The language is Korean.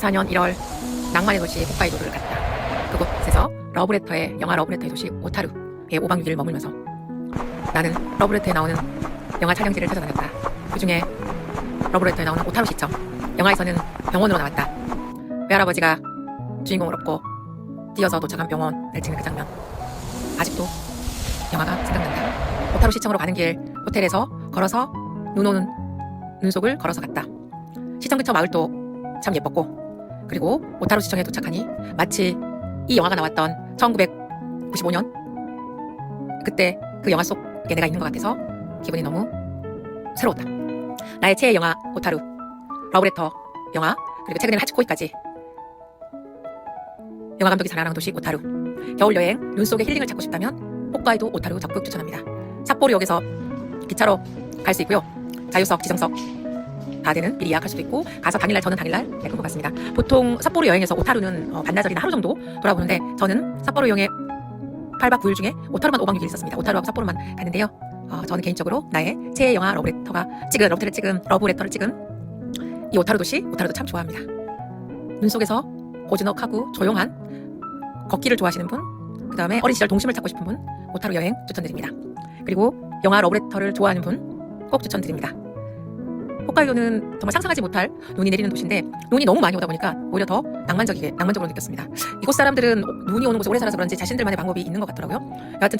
2014년 1월 낭만의 도시 홋카이도를 갔다. 그곳에서 러브레터의 영화 러브레터의 도시 오타루의 5박 6일 머물면서 나는 러브레터에 나오는 영화 촬영지를 찾아다녔다. 그 중에 러브레터에 나오는 오타루 시청. 영화에서는 병원으로 나왔다. 외할아버지가 주인공을 업고 뛰어서 도착한 병원을 찍는 그 장면. 아직도 영화가 생각난다. 오타루 시청으로 가는 길 호텔에서 걸어서 눈 오는 눈속을 걸어서 갔다. 시청 근처 마을도 참 예뻤고 그리고 오타루 시청에 도착하니 마치 이 영화가 나왔던 1995년 그때 그 영화 속에 내가 있는 것 같아서 기분이 너무 새로웠다. 나의 최애 영화 오타루 러브레터 영화 그리고 최근에는 하치코이까지 영화 감독이 자랑하는 도시 오타루 겨울 여행 눈 속에 힐링을 찾고 싶다면 홋카이도 오타루 적극 추천합니다. 삿포로역에서 기차로 갈 수 있고요. 자유석, 지정석 다 되는 미리 예약할 수도 있고 가서 당일날 저는 당일날 예약한 것 같습니다. 보통 삿포로 여행에서 오타루는 어, 반나절이나 하루 정도 돌아보는데 저는 삿포로 여행에 8박 9일 중에 오타루만 5박 6일 있었습니다. 오타루하고 삿포로만 갔는데요. 어, 저는 개인적으로 나의 최애 영화 러브레터가 찍은 러브레터를 찍은 러브레터를 찍은 이 오타루 도시 오타루도 참 좋아합니다. 눈 속에서 고즈넉하고 조용한 걷기를 좋아하시는 분, 그 다음에 어린 시절 동심을 찾고 싶은 분 오타루 여행 추천드립니다. 그리고 영화 러브레터를 좋아하는 분 꼭 추천드립니다. 홋카이도는 정말 상상하지 못할 눈이 내리는 도시인데 눈이 너무 많이 오다 보니까 오히려 더 낭만적이게 낭만적으로 느꼈습니다. 이곳 사람들은 눈이 오는 곳에 오래 살아서 그런지 자신들만의 방법이 있는 것 같더라고요. 여하튼